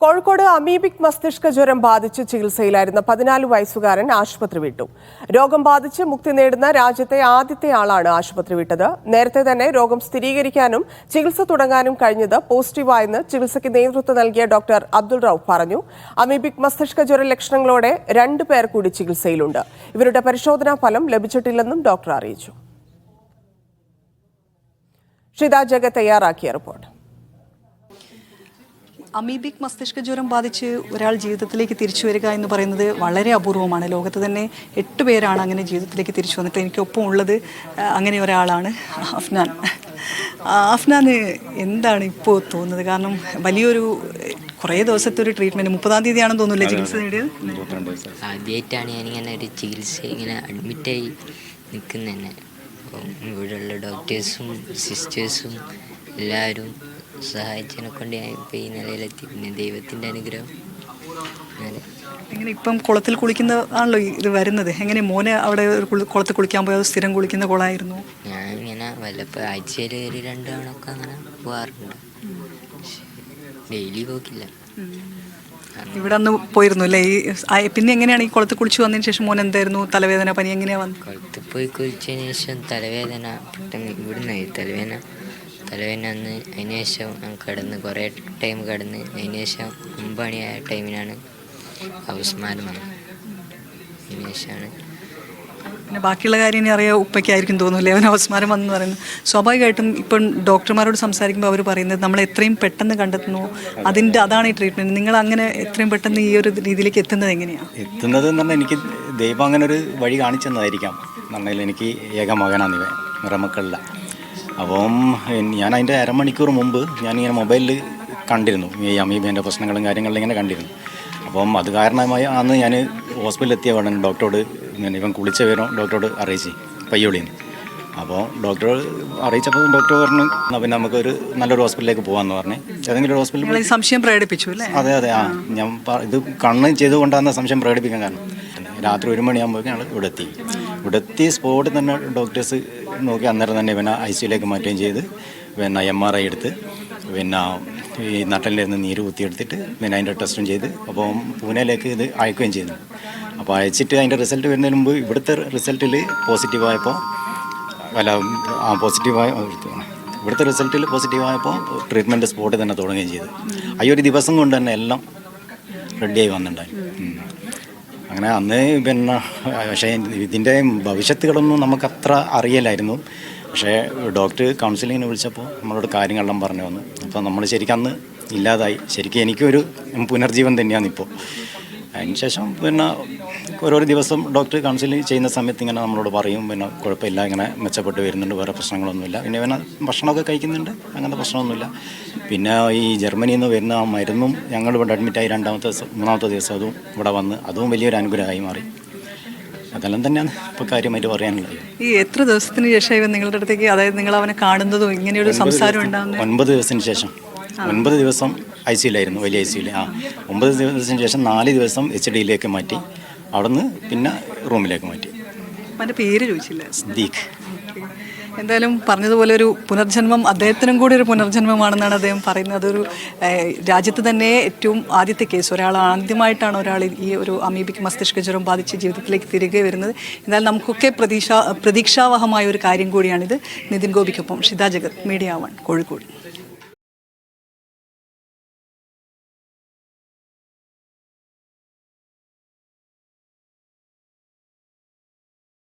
Kozhikode amoebic മസ്തിഷ്ക ജ്വരം ബാധിച്ച് ചികിത്സയിലായിരുന്ന പതിനാല് വയസ്സുകാരൻ ആശുപത്രി വിട്ടു. രോഗം ബാധിച്ച് മുക്തി നേടുന്ന രാജ്യത്തെ ആദ്യത്തെ ആളാണ് ആശുപത്രി വിട്ടത്. നേരത്തെ തന്നെ രോഗം സ്ഥിരീകരിക്കാനും ചികിത്സ തുടങ്ങാനും കഴിഞ്ഞത് പോസിറ്റീവായെന്ന് ചികിത്സയ്ക്ക് നേതൃത്വം നൽകിയ ഡോക്ടർ അബ്ദുൾ റൌഫ് പറഞ്ഞു. അമീബിക് മസ്തിഷ്ക ജ്വര ലക്ഷണങ്ങളോടെ രണ്ടു പേർ കൂടി ചികിത്സയിലുണ്ട്. ഇവരുടെ പരിശോധനാ ഫലം ലഭിച്ചിട്ടില്ലെന്നും ഡോക്ടർ അറിയിച്ചു. ഷിത ജഗത് തയ്യാറാക്കിയ റിപ്പോർട്ട്. അമീബിക് മസ്തിഷ്ക ജ്വരം ബാധിച്ച് ഒരാൾ ജീവിതത്തിലേക്ക് തിരിച്ചു വരിക എന്ന് പറയുന്നത് വളരെ അപൂർവമാണ്. ലോകത്ത് തന്നെ എട്ട് പേരാണ് അങ്ങനെ ജീവിതത്തിലേക്ക് തിരിച്ചു വന്നിട്ട് എനിക്കൊപ്പം ഉള്ളത് അങ്ങനെ ഒരാളാണ് അഫ്നാൻ. അഫ്നാന് എന്താണ് ഇപ്പോൾ തോന്നുന്നത്? കാരണം വലിയൊരു കുറേ ദിവസത്തെ ഒരു ട്രീറ്റ്മെന്റ് മുപ്പതാം തീയതി ആണെന്ന് തോന്നുന്നില്ല ചികിത്സ നേടിയത്? ആദ്യമായിട്ടാണ് ഞാനിങ്ങനെ ഒരു ചികിത്സ ഇങ്ങനെ അഡ്മിറ്റായി നിൽക്കുന്നത് തന്നെ ഇവിടെയുള്ള ഡോക്ടേഴ്സും സിസ്റ്റേഴ്സും എല്ലാവരും സഹായിച്ചതിനെ കൊണ്ട് ഞാൻ ഇപ്പോൾ ഈ നിലയിലെത്തി. പിന്നെ ദൈവത്തിന്റെ അനുഗ്രഹം. അതെ എങ്ങനെ ഇപ്പം കുളത്തിൽ കുളിക്കുന്നതാണല്ലോ ഇത് വരുന്നത്? എങ്ങനെ മോനെ അവിടെ ഒരു കുളത്തിൽ കുളിക്കാൻ പോയത് സ്ഥിരം കുളിക്കുന്ന കുളമായിരുന്നു? ഞാൻ ഇങ്ങനെ വല്ലപ്പോൾ ആഴ്ചയിൽ ഒരു രണ്ട് ഒക്കെ അങ്ങനെ പോകാറുണ്ട് ഡെയിലി പോക്കില്ല. ഇവിടെ അന്ന് പോയിരുന്നു അല്ലേ? ഈ പിന്നെ എങ്ങനെയാണ് ഈ കുളത്തിൽ കുളിച്ച് വന്നതിന് ശേഷം മോൻ എന്തായിരുന്നു? തലവേദന പനി എങ്ങനെയാ വന്നത്? കുളത്തിൽ പോയി കുളിച്ചതിന് ശേഷം തലവേദന പെട്ടെന്ന് ഇവിടുന്ന് തലവേദന തലവേദന അന്ന് അതിന് ശേഷം ഞാൻ കിടന്ന് കുറേ ടൈം കിടന്ന് അതിന് ശേഷം ഒമ്പത് മണിയായ ടൈമിനാണ് അവസ്മാനം വന്നത്. അതിന് ശേഷമാണ് പിന്നെ ബാക്കിയുള്ള കാര്യം ഇനി അറിയാം ഉപ്പയ്ക്കായിരിക്കും തോന്നുന്നില്ല അവൻ അവസ്മാരം വന്നെന്ന് പറയുന്നത്. സ്വാഭാവികമായിട്ടും ഇപ്പം ഡോക്ടർമാരോട് സംസാരിക്കുമ്പോൾ അവർ പറയുന്നത് നമ്മൾ എത്രയും പെട്ടെന്ന് കണ്ടെത്തുന്നു. അതിന്റെ അതാണ് ഈ ട്രീറ്റ്മെന്റ് നിങ്ങൾ അങ്ങനെ എത്രയും പെട്ടെന്ന് ഈ ഒരു രീതിയിലേക്ക് എത്തുന്നത് എങ്ങനെയാണ് എത്തുന്നത് എന്ന് പറഞ്ഞാൽ എനിക്ക് ദൈവം അങ്ങനെ ഒരു വഴി കാണിച്ചെന്നതായിരിക്കാം എന്നുണ്ടെങ്കിൽ എനിക്ക് ഏക മകനാണ് ഇവൻ നിറമക്കളില്ല. അപ്പം ഞാൻ അതിന്റെ അരമണിക്കൂർ മുമ്പ് ഞാനിങ്ങനെ മൊബൈലിൽ കണ്ടിരുന്നു. ഈ അമീബേന്റെ പ്രശ്നങ്ങളും കാര്യങ്ങളും ഇങ്ങനെ കണ്ടിരുന്നു. അപ്പം അത് കാരണമായി അന്ന് ഞാൻ ഹോസ്പിറ്റലിൽ എത്തിയ ഉടനെ ഡോക്ടറോട് ഞാൻ ഇവൻ കുളിച്ച വിവരം ഡോക്ടറോട് അറിയിച്ച് പയ്യോളിന്ന്. അപ്പോൾ ഡോക്ടർ അറിയിച്ചപ്പോൾ ഡോക്ടർ പറഞ്ഞു എന്നാൽ പിന്നെ നമുക്കൊരു നല്ലൊരു ഹോസ്പിറ്റലിലേക്ക് പോകാമെന്ന് പറഞ്ഞു. ഏതെങ്കിലും ഒരു ഹോസ്പിറ്റലിൽ സംശയം പ്രകടിപ്പിച്ചു അല്ലേ? അതെ അതെ. ആ ഞാൻ ഇത് കണ്ണ് ചെയ്തുകൊണ്ടാണ് സംശയം പ്രകടിപ്പിക്കാൻ കാരണം. രാത്രി ഒരു മണിയാകുമ്പോൾ ഞങ്ങൾ ഇവിടെ എത്തി. ഇവിടെ എത്തി സ്പോട്ടിൽ തന്നെ ഡോക്ടേഴ്സ് നോക്കി അന്നേരം തന്നെ പിന്നെ ഐ സിയിലേക്ക് മാറ്റുകയും ചെയ്ത്. പിന്നെ എം ആർ ഐ എടുത്ത് പിന്നെ ഈ നട്ടലിലിരുന്ന് നീര് കുത്തിയെടുത്തിട്ട് പിന്നെ അതിന്റെ ടെസ്റ്റും ചെയ്ത് അപ്പോൾ പൂനെയിലേക്ക് ഇത് അയക്കുകയും ചെയ്തു. അപ്പോൾ അയച്ചിട്ട് അതിന്റെ റിസൾട്ട് വരുന്നതിന് മുമ്പ് ഇവിടുത്തെ റിസൾട്ടിൽ പോസിറ്റീവായപ്പോൾ അല്ല ആ പോസിറ്റീവായ ഇവിടുത്തെ റിസൾട്ടിൽ പോസിറ്റീവായപ്പോൾ ട്രീറ്റ്മെന്റ് സ്പോട്ടിൽ തന്നെ തുടങ്ങുകയും ചെയ്തു. അയ്യൊരു ഒരു ദിവസം കൊണ്ട് തന്നെ എല്ലാം റെഡിയായി വന്നിട്ടുണ്ടായി. അങ്ങനെ അന്ന് പിന്നെ പക്ഷേ ഇതിന്റെ ഭവിഷ്യത്തുകളൊന്നും അത്ര അറിയില്ലായിരുന്നു. പക്ഷേ ഡോക്ടർ കൗൺസിലിങ്ങിന് വിളിച്ചപ്പോൾ നമ്മളോട് കാര്യങ്ങളെല്ലാം പറഞ്ഞു വന്നു അപ്പോൾ നമ്മൾ ശരിക്കും അന്ന് ഇല്ലാതായി. ശരിക്കും എനിക്കൊരു പുനർജീവൻ തന്നെയാണ് ഇപ്പോൾ അതിനുശേഷം പിന്നെ ഓരോ ദിവസം ഡോക്ടർ കൗൺസിലിംഗ് ചെയ്യുന്ന സമയത്ത് ഇങ്ങനെ നമ്മളോട് പറയും പിന്നെ കുഴപ്പമില്ല ഇങ്ങനെ മെച്ചപ്പെട്ട് വരുന്നുണ്ട് വേറെ പ്രശ്നങ്ങളൊന്നുമില്ല. പിന്നെ പിന്നെ ഭക്ഷണമൊക്കെ കഴിക്കുന്നുണ്ട് അങ്ങനത്തെ പ്രശ്നമൊന്നുമില്ല. പിന്നെ ഈ ജർമ്മനിയിൽ നിന്ന് വരുന്ന ആ മരുന്നും ഞങ്ങൾ ഇവിടെ അഡ്മിറ്റായി രണ്ടാമത്തെ ദിവസം മൂന്നാമത്തെ ദിവസം അതും ഇവിടെ വന്ന് അതും വലിയൊരു അനുഗ്രഹമായി മാറി. അതെല്ലാം തന്നെയാണ് ഇപ്പോൾ കാര്യമായിട്ട് പറയാനുള്ളത്. ഈ എത്ര ദിവസത്തിന് ശേഷം ഇവൻ നിങ്ങളുടെ അടുത്തേക്ക് അതായത് നിങ്ങൾ അവനെ കാണുന്നതും ഇങ്ങനെയൊരു സംസാരം ഉണ്ടാകുന്നത് ഒൻപത് ദിവസത്തിന് ശേഷം. ഒൻപത് ദിവസം ഐ സിയിലായിരുന്നു വലിയ ഐ സിയിൽ ആ ഒമ്പത് ദിവസത്തിന് ശേഷം നാല് ദിവസം എച്ച് ഡിയിലേക്ക് മാറ്റി. അവിടുന്ന് പിന്നെ റൂമിലേക്ക് മാറ്റി. പേര് ചോദിച്ചില്ല? എന്തായാലും പറഞ്ഞതുപോലെ ഒരു പുനർജന്മം അദ്ദേഹത്തിനും കൂടി ഒരു പുനർജന്മമാണെന്നാണ് അദ്ദേഹം പറയുന്നത്. അതൊരു രാജ്യത്ത് തന്നെ ഏറ്റവും ആദ്യത്തെ കേസ് ഒരാൾ ആദ്യമായിട്ടാണ് ഒരാൾ ഈ ഒരു അമീബിക് മസ്തിഷ്ക ജ്വരം ബാധിച്ച് ജീവിതത്തിലേക്ക് തിരികെ വരുന്നത്. എന്നാൽ നമുക്കൊക്കെ പ്രതീക്ഷ പ്രതീക്ഷാവഹമായ ഒരു കാര്യം കൂടിയാണിത്. നിതിൻ ഗോപിക്കൊപ്പം ഷിത ജഗത് മീഡിയ വൺ കോഴിക്കോട്.